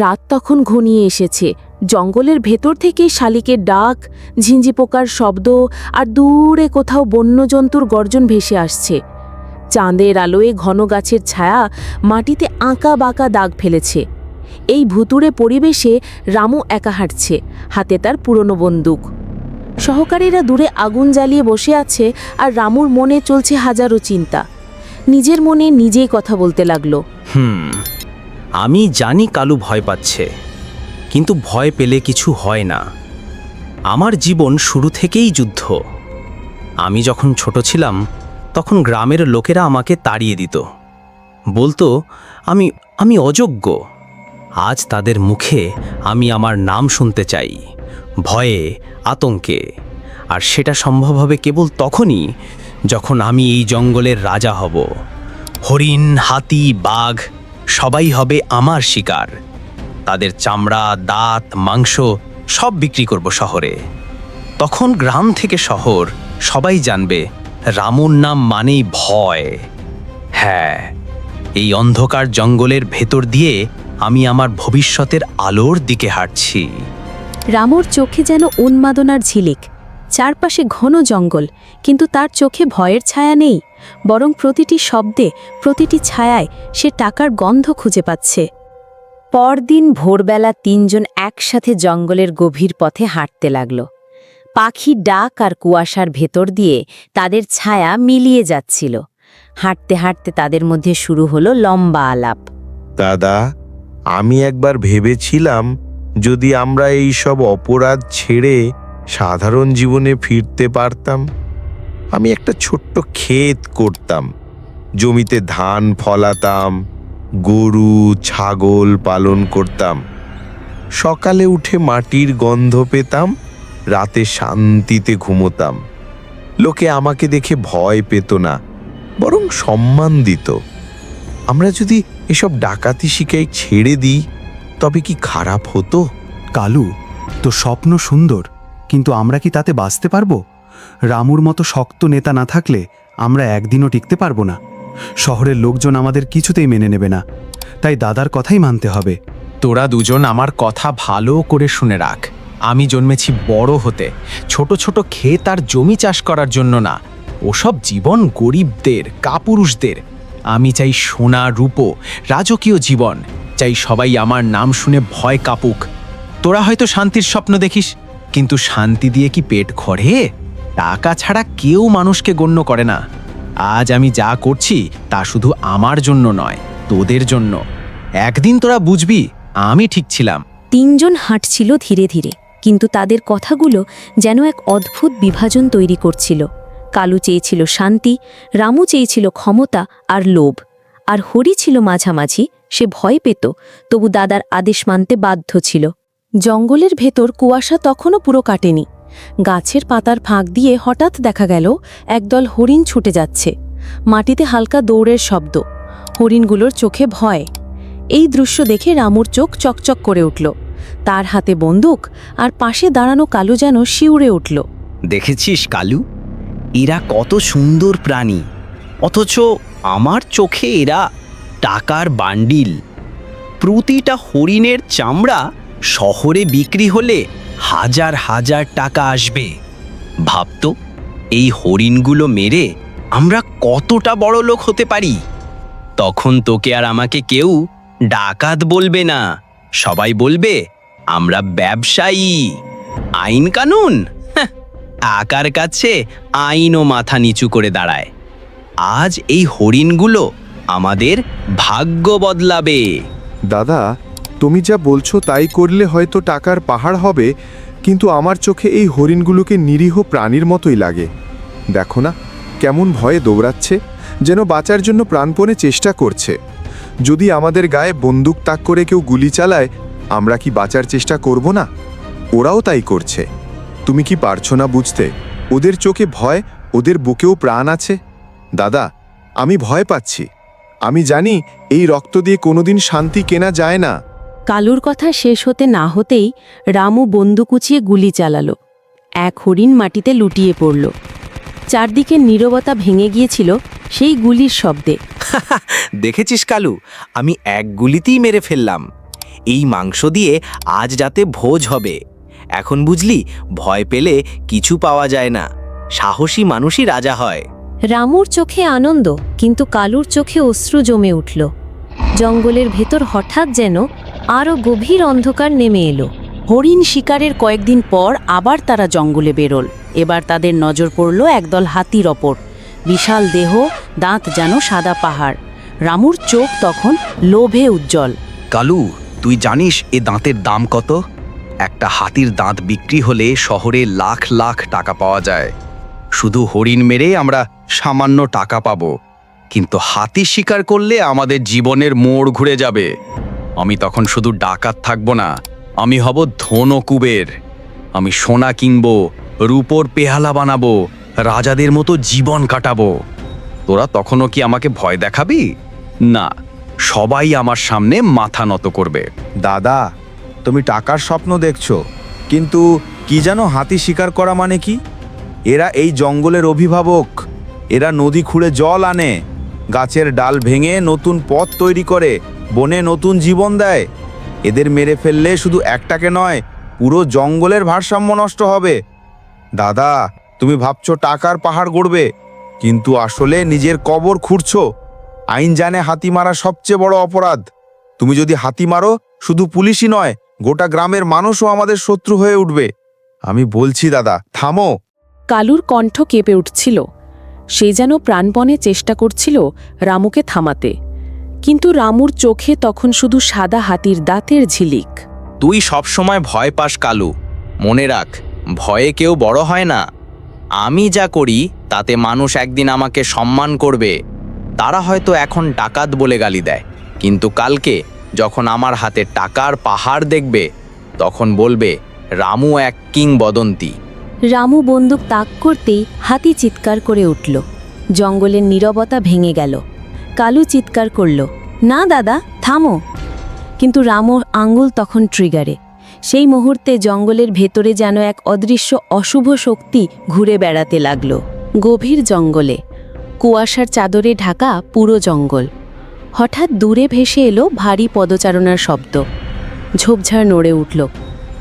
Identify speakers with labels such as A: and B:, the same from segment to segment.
A: রাত তখন ঘনিয়ে এসেছে। জঙ্গলের ভেতর থেকে শালিকের ডাক ঝিঞ্জি পোকার শব্দ আর দূরে কোথাও বন্যজন্তুর গর্জন ভেসে আসছে। চাঁদের আলোয় ঘন গাছের ছায়া মাটিতে আঁকা বাঁকা দাগ ফেলেছে। এই ভুতুড়ে পরিবেশে রামু একা হাঁটছে, হাতে তার পুরনো বন্দুক। সহকারীরা দূরে আগুন জ্বালিয়ে বসে আছে আর রামুর মনে চলছে হাজারো চিন্তা। নিজের মনে নিজেই কথা বলতে লাগল।
B: হুম আমি জানি কালু ভয় পাচ্ছে, কিন্তু ভয় পেলে কিছু হয় না। আমার জীবন শুরু থেকেই যুদ্ধ। আমি যখন ছোট ছিলাম, তখন গ্রামের লোকেরা আমাকে তাড়িয়ে দিত। বলতো, আমি আমি অযোগ্য। আজ তাদের মুখে আমি আমার নাম শুনতে চাই। ভয়ে, আতঙ্কে। আর সেটা সম্ভব হবে কেবল তখনই, যখন আমি এই জঙ্গলের রাজা হব। হরিণ, হাতি, বাঘ সবাই হবে আমার শিকার। তাদের চামড়া, দাঁত, মাংস সব বিক্রি করব শহরে। তখন গ্রাম থেকে শহর সবাই জানবে রামুর নাম মানেই ভয়। হ্যাঁ এই অন্ধকার জঙ্গলের ভেতর দিয়ে আমি আমার ভবিষ্যতের আলোর দিকে হাঁটছি।
C: রামুর চোখে যেন উন্মাদনার ঝিলিক, চারপাশে ঘন জঙ্গল, কিন্তু তার চোখে ভয়ের ছায়া নেই। বরং প্রতিটি শব্দে, প্রতিটি ছায়ায় সে টাকার গন্ধ খুঁজে পাচ্ছে। পরদিন ভোরবেলা তিনজন একসাথে জঙ্গলের গভীর পথে হাঁটতে লাগল। পাখির ডাক আর কুয়াশার ভেতর দিয়ে তাদের ছায়া মিলিয়ে যাচ্ছিল। হাঁটতে হাঁটতে তাদের মধ্যে শুরু হলো লম্বা আলাপ।
D: দাদা, আমি একবার ভেবেছিলাম যদি আমরা এই সব অপরাধ ছেড়ে সাধারণ জীবনে ফিরতে পারতাম। আমি একটা ছোট্ট ক্ষেত করতাম। জমিতে ধান ফলাতাম, গরু, ছাগল পালন করতাম। সকালে উঠে মাটির গন্ধ পেতাম, রাতে শান্তিতে ঘুমোতাম। লোকে আমাকে দেখে ভয় পেত না, বরং সম্মান দিত। আমরা যদি এসব ডাকাতি শিকাই ছেড়ে দিই, তবে কি খারাপ হতো?
E: কালু তো স্বপ্ন সুন্দর, কিন্তু আমরা কি তাতে বাঁচতে পারব? রামুর মতো শক্ত নেতা না থাকলে আমরা একদিনও টিকতে পারব না। শহরের লোকজন আমাদের কিছুতেই মেনে নেবে না। তাই দাদার কথাই মানতে হবে।
B: তোরা দুজন আমার কথা ভালো করে শুনে রাখ। আমি জন্মেছি বড় হতে। ছোট ছোট ক্ষেত আর জমি চাষ করার জন্য না। ওসব জীবন গরিবদের, কাপুরুষদের। আমি চাই সোনা, রূপো, রাজকীয় জীবন। চাই সবাই আমার নাম শুনে ভয় কাপুক। তোরা হয়তো শান্তির স্বপ্ন দেখিস, কিন্তু শান্তি দিয়ে কি পেট ঘরে? টাকা ছাড়া কেউ মানুষকে গণ্য করে না। আজ আমি যা করছি তা শুধু আমার জন্য নয়, তোদের জন্য। একদিন তোরা বুঝবি, আমি ঠিক ছিলাম।
C: তিনজন হাঁটছিল ধীরে ধীরে, কিন্তু তাদের কথাগুলো যেন এক অদ্ভুত বিভাজন তৈরি করছিল। কালু চেয়েছিল শান্তি, রামু চেয়েছিল ক্ষমতা আর লোভ। আর হরি ছিল মাঝামাঝি, সে ভয় পেত, তবু দাদার আদেশ মানতে বাধ্য ছিল।
A: জঙ্গলের ভেতর কুয়াশা তখনও পুরো কাটেনি। গাছের পাতার ফাঁক দিয়ে হঠাৎ দেখা গেল, একদল হরিণ ছুটে যাচ্ছে। মাটিতে হালকা দৌড়ের শব্দ। হরিণগুলোর চোখে ভয়। এই দৃশ্য দেখে রামুর চোখ চকচক করে উঠল। তার হাতে বন্দুক আর পাশে দাঁড়ানো কালু যেন শিউরে উঠল।
F: দেখেছিস কালু? এরা কত সুন্দর প্রাণী। অথচ আমার চোখে এরা টাকার বান্ডিল। প্রতিটা হরিণের চামড়া শহরে বিক্রি হলে হাজার হাজার টাকা আসবে। ভাবতো এই হরিণগুলো মেরে আমরা কতটা বড় লোক হতে পারি। তখন তোকে আর আমাকে কেউ ডাকাত বলবে না। সবাই বলবে আমরা ব্যবসায়ী। আইন কানুন? হ্যাঁ, আকার কাছে আইনও মাথা নিচু করে দাঁড়ায়। আজ এই হরিণগুলো আমাদের ভাগ্য বদলাবে।
G: দাদা তুমি যা বলছো তাই করলে হয়তো টাকার পাহাড় হবে, কিন্তু আমার চোখে এই হরিণগুলোকে নিরীহ প্রাণীর মতোই লাগে। দেখো না, কেমন ভয়ে দৌড়াচ্ছে, যেন বাঁচার জন্য প্রাণপণে চেষ্টা করছে। যদি আমাদের গায়ে বন্দুক তাক করে কেউ গুলি চালায়, আমরা কি বাঁচার চেষ্টা করব না? ওরাও তাই করছে। তুমি কি পারছ না বুঝতে? ওদের চোখে ভয়, ওদের বুকেও প্রাণ আছে? দাদা, আমি ভয় পাচ্ছি। আমি জানি এই রক্ত দিয়ে কোনোদিন শান্তি কেনা যায় না।
A: কালুর কথা শেষ হতে না হতেই রামু বন্দুক উঁচিয়ে গুলি চালালো। এক হরিণ মাটিতে লুটিয়ে পড়ল। চারদিকে নীরবতা ভেঙে গিয়েছিল সেই গুলির শব্দে।
B: দেখেছিস কালু আমি এক গুলিতেই মেরে ফেললাম।
F: এই মাংস দিয়ে আজ রাতে ভোজ হবে। এখন বুঝলি ভয় পেলে কিছু পাওয়া যায় না। সাহসী মানুষই রাজা হয়।
C: রামুর চোখে আনন্দ কিন্তু কালুর চোখে অশ্রু জমে উঠল। জঙ্গলের ভেতর হঠাৎ যেন আরও গভীর অন্ধকার নেমে এলো।
A: হরিণ শিকারের কয়েকদিন পর আবার তারা জঙ্গলে বেরোল। এবার তাদের নজর পড়ল একদল হাতির ওপর। বিশাল দেহ, দাঁত যেন সাদা পাহাড়। রামুর চোখ তখন লোভে উজ্জ্বল।
B: কালু, তুই জানিস এ দাঁতের দাম কত? একটা হাতির দাঁত বিক্রি হলে শহরে লাখ লাখ টাকা পাওয়া যায়। শুধু হরিণ মেরে আমরা সামান্য টাকা পাবো। কিন্তু হাতি শিকার করলে আমাদের জীবনের মোড় ঘুরে যাবে। আমি তখন শুধু ডাকাত থাকব না, আমি হব ধন কুবের আমি সোনা কিনব, রূপোর পেহালা বানাবো, রাজাদের মতো জীবন কাটাবো। তোরা তখনও কি আমাকে ভয় দেখাবি? না, সবাই আমার সামনে মাথা নত করবে।
H: দাদা, তুমি টাকার স্বপ্ন দেখছ, কিন্তু কি যেন হাতি শিকার করা মানে কি? এরা এই জঙ্গলের অভিভাবক, এরা নদী খুঁড়ে জল আনে, গাছের ডাল ভেঙে নতুন পথ তৈরি করে বনে নতুন জীবন দেয়। এদের মেরে ফেললে শুধু একটাকে নয়, পুরো জঙ্গলের ভারসাম্য নষ্ট হবে। দাদা, তুমি ভাবছ টাকার পাহাড় গড়বে, কিন্তু আসলে নিজের কবর খুঁড়ছো। আইন জানে হাতি মারা সবচেয়ে বড় অপরাধ। তুমি যদি হাতি মারো, শুধু পুলিশই নয়, গোটা গ্রামের মানুষও আমাদের শত্রু হয়ে উঠবে। আমি বলছি দাদা, থামো।
A: কালুর কণ্ঠ কেঁপে উঠছিল। সে যেন প্রাণপণে চেষ্টা করছিল রামুকে থামাতে। কিন্তু রামুর চোখে তখন শুধু সাদা হাতির দাঁতের ঝিলিক।
B: তুই সবসময় ভয় পাস কালু। মনে রাখ ভয়ে কেউ বড় হয় না। আমি যা করি তাতে মানুষ একদিন আমাকে সম্মান করবে। তারা হয়তো এখন ডাকাত বলে গালি দেয়। কিন্তু কালকে যখন আমার হাতে টাকার পাহাড় দেখবে তখন বলবে রামু এক কিংবদন্তি।
C: রামু বন্দুক তাক করতেই হাতি চিৎকার করে উঠল। জঙ্গলের নীরবতা ভেঙে গেল। কালু চিৎকার করল, না, দাদা, থামো। কিন্তু রামো আঙ্গুল তখন ট্রিগারে। সেই মুহূর্তে জঙ্গলের ভেতরে যেন এক অদৃশ্য অশুভ শক্তি ঘুরে বেড়াতে লাগল। গভীর জঙ্গলে, কুয়াশার চাদরে ঢাকা পুরো জঙ্গল। হঠাৎ দূরে ভেসে এলো ভারী পদচারণার শব্দ। ঝোপঝাড় নড়ে উঠল।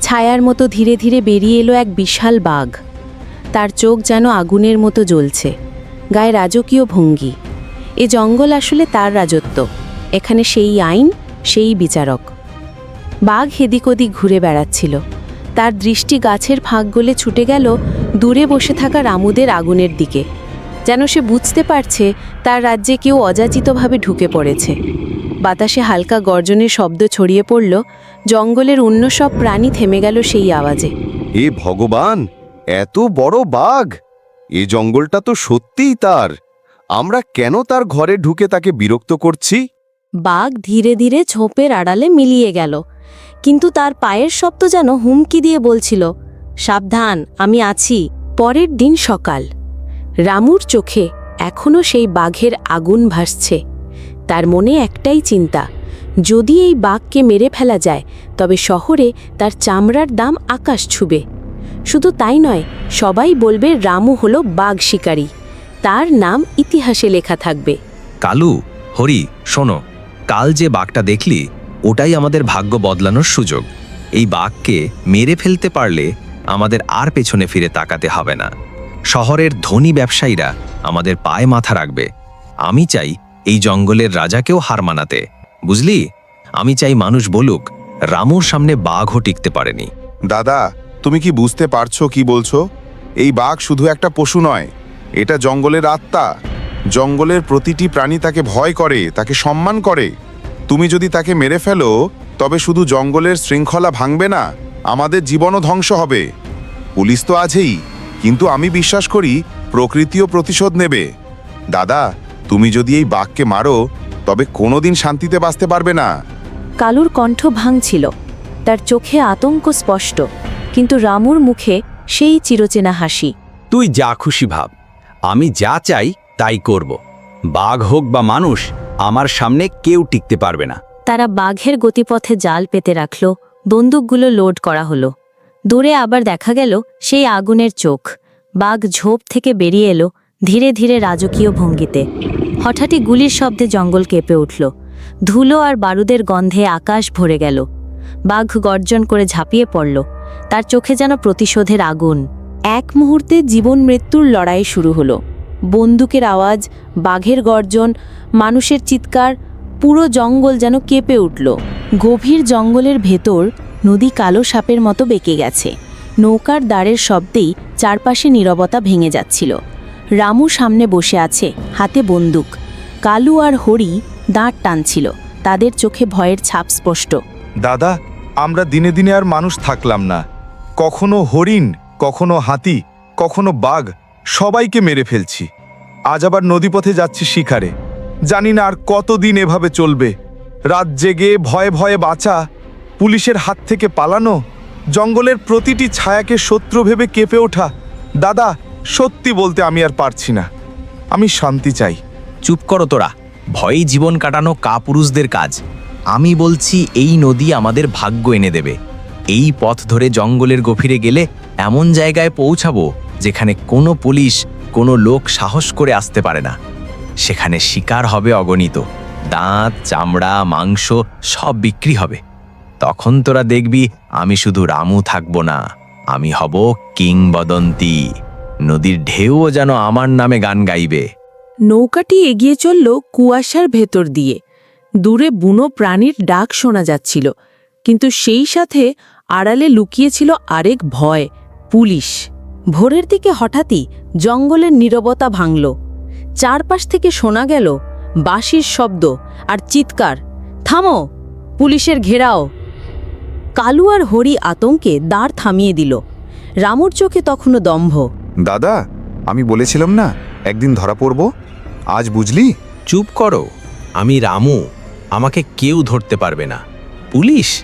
C: ছায়ার মতো ধীরে ধীরে বেরিয়ে এলো এক বিশাল বাঘ। তার চোখ যেন আগুনের মতো জ্বলছে। গায়ে রাজকীয় ভঙ্গি। এ জঙ্গল আসলে তার রাজত্ব। এখানে সেই আইন, সেই বিচারক। বাঘ হেদিক ওদিক ঘুরে বেড়াচ্ছিল। তার দৃষ্টি গাছের ফাঁক গলে ছুটে গেল দূরে বসে থাকা রামুদের আগুনের দিকে। যেন সে বুঝতে পারছে তার রাজ্যে কেউ অযাচিতভাবে ঢুকে পড়েছে। বাতাসে হালকা গর্জনের শব্দ ছড়িয়ে পড়ল। জঙ্গলের অন্য সব প্রাণী থেমে গেল সেই আওয়াজে।
G: এ ভগবান! এত বড় বাঘ! এ জঙ্গলটা তো সত্যিই তার! আমরা কেন তার ঘরে ঢুকে তাকে বিরক্ত করছি?
C: বাঘ ধীরে ধীরে ঝোপের আড়ালে মিলিয়ে গেল। কিন্তু তার পায়ের শব্দ যেন হুমকি দিয়ে বলছিল, সাবধান, আমি আছি।
A: পরের দিন সকাল। রামুর চোখে এখনও সেই বাঘের আগুন ভাসছে। তার মনে একটাই চিন্তা, যদি এই বাঘকে মেরে ফেলা যায়, তবে শহরে তার চামড়ার দাম আকাশ ছুবে। শুধু তাই নয়, সবাই বলবে রামু হলো বাঘ শিকারী। তার নাম ইতিহাসে লেখা থাকবে।
B: কালু হরি শোনো কাল যে বাঘটা দেখলি ওটাই আমাদের ভাগ্য বদলানোর সুযোগ। এই বাঘকে মেরে ফেলতে পারলে আমাদের আর পেছনে ফিরে তাকাতে হবে না। শহরের ধনী ব্যবসায়ীরা আমাদের পায়ে মাথা রাখবে। আমি চাই এই জঙ্গলের রাজাকেও হার মানাতে। বুঝলি? আমি চাই মানুষ বলুক রামুর সামনে বাঘও টিকতে পারেনি।
G: দাদা তুমি কি বুঝতে পারছ কি বলছো? এই বাঘ শুধু একটা পশু নয় এটা জঙ্গলের আত্মা। জঙ্গলের প্রতিটি প্রাণী তাকে ভয় করে তাকে সম্মান করে। তুমি যদি তাকে মেরে ফেলো তবে শুধু জঙ্গলের শৃঙ্খলা ভাঙবে না আমাদের জীবনও ধ্বংস হবে। পুলিশ তো আছেই কিন্তু আমি বিশ্বাস করি প্রকৃতিও প্রতিশোধ নেবে। দাদা তুমি যদি এই বাঘকে মারো তবে কোনোদিন শান্তিতে বাঁচতে পারবে না।
C: কালুর কণ্ঠ ভাঙছিল। তার চোখে আতঙ্ক স্পষ্ট কিন্তু রামুর মুখে সেই চিরচেনা হাসি।
I: তুই যা খুশি ভাব। আমি যা চাই তাই করব। বাঘ হোক বা মানুষ, আমার সামনে কেউ টিকতে পারবে না।
C: তারা বাঘের গতিপথে জাল পেতে রাখল, বন্দুকগুলো লোড করা হলো। দূরে আবার দেখা গেল সেই আগুনের চোখ। বাঘ ঝোপ থেকে বেরিয়ে এলো ধীরে ধীরে রাজকীয় ভঙ্গিতে। হঠাৎই গুলির শব্দে জঙ্গল কেঁপে উঠল। ধুলো আর বারুদের গন্ধে আকাশ ভরে গেল। বাঘ গর্জন করে ঝাঁপিয়ে পড়ল। তার চোখে যেন প্রতিশোধের আগুন।
A: এক মুহূর্তে জীবন মৃত্যুর লড়াই শুরু হলো। বন্দুকের আওয়াজ, বাঘের গর্জন, মানুষের চিৎকার, পুরো জঙ্গল যেন কেঁপে উঠল। গভীর জঙ্গলের ভেতর নদী কালো সাপের মতো বেঁকে গেছে। নৌকার দ্বারের শব্দেই চারপাশে নীরবতা ভেঙে যাচ্ছিল। রামু সামনে বসে আছে, হাতে বন্দুক। কালু আর হরি দাঁত টানছিল, তাদের চোখে ভয়ের ছাপ স্পষ্ট।
H: দাদা, আমরা দিনে দিনে আর মানুষ থাকলাম না। কখনো হরিণ কখনো হাতি, কখনো বাঘ, সবাইকে মেরে ফেলছি। আজ আবার নদীপথে যাচ্ছি শিকারে জানি না আর কতদিন এভাবে চলবে। রাত জেগে ভয়ে ভয়ে বাঁচা, পুলিশের হাত থেকে পালানো, জঙ্গলের প্রতিটি ছায়াকে শত্রু ভেবে কেঁপে ওঠা। দাদা, সত্যি বলতে আমি আর পারছি না। আমি শান্তি চাই।
B: চুপ করো তোরা। ভয়ে জীবন কাটানো কাপুরুষদের কাজ। আমি বলছি, এই নদী আমাদের ভাগ্য এনে দেবে। এই পথ ধরে জঙ্গলের গভীরে গেলে এমন জায়গায় পৌঁছাবো যেখানে কোনো পুলিশ, কোনো লোক সাহস করে আসতে পারে না। সেখানে শিকার হবে অগণিত। দাঁত, চামড়া, মাংস সব বিক্রি হবে। তখন তোরা দেখবি আমি শুধু রামু থাকব না, আমি হব কিংবদন্তি। নদীর ঢেউও যেন আমার নামে গান গাইবে।
A: নৌকাটি এগিয়ে চলল কুয়াশার ভেতর দিয়ে। দূরে বুনো প্রাণীর ডাক শোনা যাচ্ছিল। কিন্তু সেই সাথে আড়ালে লুকিয়েছিল আরেক ভয় পুলিশ। ভোরের দিকে হঠাৎই জঙ্গলের নীরবতা ভাঙল। চারপাশ থেকে শোনা গেল বাঁশির শব্দ আর চিৎকার। থামো পুলিশের ঘেরাও। কালু আর হরি আতঙ্কে দাঁড় থামিয়ে দিল। রামুর চোখে তখনও দম্ভ।
J: দাদা আমি বলেছিলাম না একদিন ধরা পড়ব? আজ বুঝলি?
K: চুপ করো আমি রামু আমাকে কেউ ধরতে পারবে না। পুলিশ?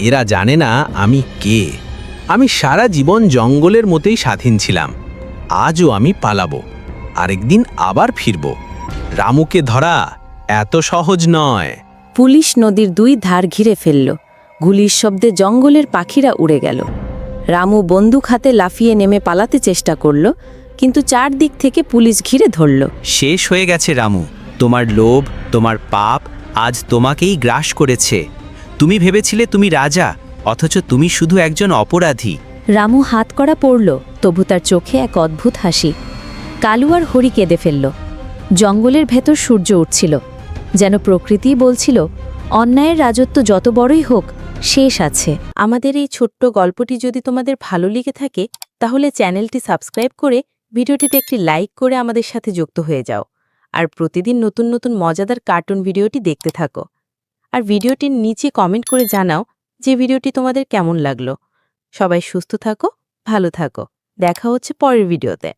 K: এরা জানে না আমি কে। আমি সারা জীবন জঙ্গলের মতোই স্বাধীন ছিলাম। আজও আমি পালাবো আরেকদিন আবার ফিরব। রামুকে ধরা এত সহজ নয়।
A: পুলিশ নদীর দুই ধার ঘিরে ফেলল। গুলির শব্দে জঙ্গলের পাখিরা উড়ে গেল। রামু বন্দুক হাতে লাফিয়ে নেমে পালাতে চেষ্টা করল কিন্তু চারদিক থেকে পুলিশ ঘিরে ধরল।
B: শেষ হয়ে গেছে রামু। তোমার লোভ তোমার পাপ আজ তোমাকেই গ্রাস করেছে। তুমি ভেবেছিলে তুমি রাজা অথচ তুমি শুধু একজন অপরাধী।
C: রামু হাত করা পড়ল তবু তার চোখে এক অদ্ভুত হাসি। কালু আর হরি কেঁদে ফেলল। জঙ্গলের ভেতর সূর্য উঠছিল। যেন প্রকৃতি বলছিল অন্যায়ের রাজত্ব যত বড়ই হোক শেষ আছে।
A: আমাদের এই ছোট্ট গল্পটি যদি তোমাদের ভালো লেগে থাকে তাহলে চ্যানেলটি সাবস্ক্রাইব করে ভিডিওটিতে একটি লাইক করে আমাদের সাথে যুক্ত হয়ে যাও। আর প্রতিদিন নতুন নতুন মজাদার কার্টুন ভিডিওটি দেখতে থাকো। আর ভিডিওটির নিচে কমেন্ট করে জানাও যে ভিডিওটি তোমাদের কেমন লাগল। সবাই সুস্থ থাকো, ভালো থাকো। দেখা হচ্ছে পরের ভিডিওতে।